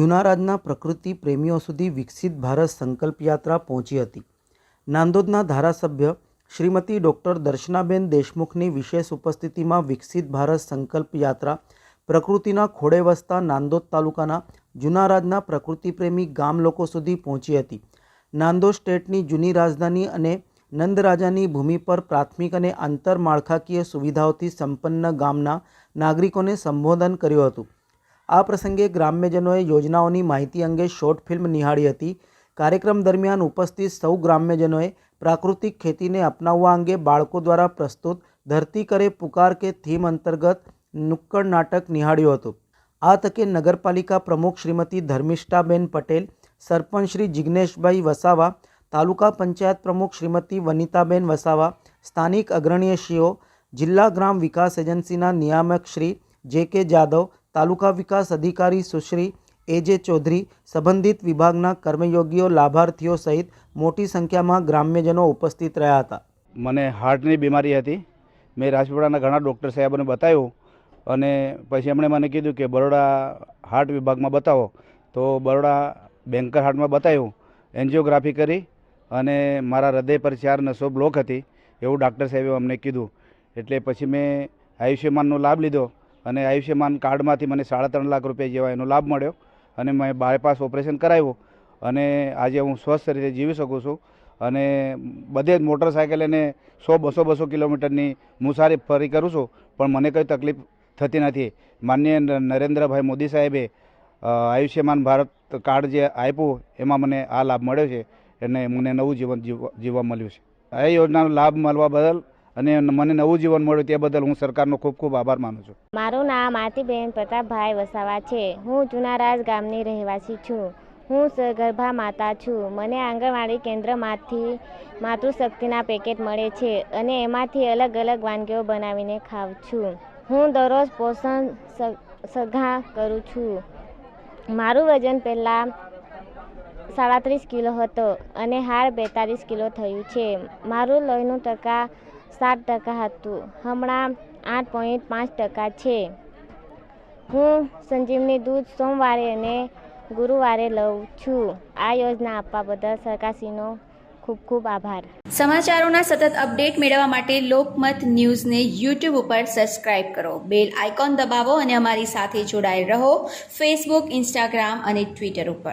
જૂનારાજના પ્રકૃતિ પ્રેમીઓ સુધી વિકસિત ભારત સંકલ્પ યાત્રા પહોંચી હતી. નાંદોદના ધારાસભ્ય શ્રીમતી ડૉક્ટર દર્શનાબેન દેશમુખની વિશેષ ઉપસ્થિતિમાં વિકસિત ભારત સંકલ્પ યાત્રા પ્રકૃતિના ખોડે વસતા નાંદોદ તાલુકાના જૂનારાજના પ્રકૃતિપ્રેમી ગામ લોકો સુધી પહોંચી હતી. નાંદોદ સ્ટેટની જૂની રાજધાની અને નંદરાજાની ભૂમિ પર પ્રાથમિક અને આંતરમાળખાકીય સુવિધાઓથી સંપન્ન ગામના નાગરિકોને સંબોધન કર્યું હતું. આ પ્રસંગે ગ્રામ્યજનોએ યોજનાઓની માહિતી અંગે શોર્ટ ફિલ્મ નિહાળી હતી. કાર્યક્રમ દરમિયાન ઉપસ્થિત સૌ ગ્રામ્યજનોએ પ્રાકૃતિક ખેતીને અપનાવવા અંગે બાળકો દ્વારા પ્રસ્તુત ધરતી કરે પુકાર કે થીમ અંતર્ગત નુક્કડ નાટક નિહાળ્યું હતું. આ તકે નગરપાલિકા પ્રમુખ શ્રીમતી ધર્મિષ્ઠાબેન પટેલ, સરપંચ શ્રી જિજ્ઞેશભાઈ વસાવા, તાલુકા પંચાયત પ્રમુખ શ્રીમતી વનિતાબેન વસાવા, સ્થાનિક અગ્રણીયશ્રીઓ જિલ્લા ગ્રામ વિકાસ એજન્સીના નિયામક શ્રી જે કે જાદવ તાલુકા વિકાસ અધિકારી સુશ્રી એ જે ચૌધરી સંબંધિત વિભાગના કર્મયોગીઓ લાભાર્થીઓ સહિત મોટી સંખ્યામાં ગ્રામ્યજનો ઉપસ્થિત રહ્યા હતા. મને હાર્ટની બીમારી હતી. મેં રાજપીપળાના ઘણા ડૉક્ટર સાહેબોને બતાવ્યું અને પછી એમણે મને કીધું કે બરોડા હાર્ટ વિભાગમાં બતાવો. તો બરોડા બેન્કર હાર્ટમાં બતાવ્યું, એન્જિયોગ્રાફી કરી અને મારા હૃદય પર ચાર નસો બ્લોક હતી એવું ડૉક્ટર સાહેબે અમને કીધું. એટલે પછી મેં આયુષ્યમાનનો લાભ લીધો. અને આયુષ્યમાન કાર્ડમાંથી મને સાડા ત્રણ લાખ રૂપિયા જેવા એનો લાભ મળ્યો અને મેં બાયપાસ ઓપરેશન કરાવ્યું અને આજે હું સ્વસ્થ રીતે જીવી શકું છું અને બધે જ મોટરસાયકલ અને સો બસો બસો કિલોમીટરની મુસારી ફરી કરું છું, પણ મને કંઈ તકલીફ થતી નથી. માનનીય નરેન્દ્રભાઈ મોદી સાહેબે આયુષ્યમાન ભારત કાર્ડ જે આપ્યું એમાં મને આ લાભ મળ્યો છે અને મને નવું જીવન જીવવા મળ્યું છે. આ યોજનાનો લાભ મળવા બદલ અને મને નવું જીવન મળ્યું તે બદલ હું સરકારનો ખૂબ ખૂબ આભાર માનું છું. મારું નામ આતિબેન પ્રતાપભાઈ વસાવા છે. હું ચુનારાજ ગામની રહેવાસી છું. હું સગર્ભા માતા છું. મને આંગણવાડી કેન્દ્રમાંથી માતૃશક્તિના પેકેટ મળે છે અને એમાંથી અલગ અલગ વાનગીઓ બનાવીને ખાઉં છું. હું દરરોજ પોષણ સઘા કરું છું. મારું વજન પહેલાં સાડત્રીસ કિલો હતો અને હાલ બેતાલીસ કિલો થયું છે. મારું લોહીનું ટકા સાત ટકા હતું. હમણાં આઠ પોઈન્ટ પાંચ ટકા છે. હું સંજીવની દૂધ સોમવારે અને ગુરુવારે લઉં છું. આ યોજના આપવા બદલ સરકારશ્રીનો ખૂબ ખૂબ આભાર. સમાચારોના સતત અપડેટ મેળવવા માટે લોકમત ન્યૂઝને યુટ્યુબ ઉપર સબસ્ક્રાઇબ કરો. બેલ આઇકોન દબાવો અને અમારી સાથે જોડાયેલ રહો. ફેસબુક, ઇન્સ્ટાગ્રામ અને ટ્વિટર ઉપર.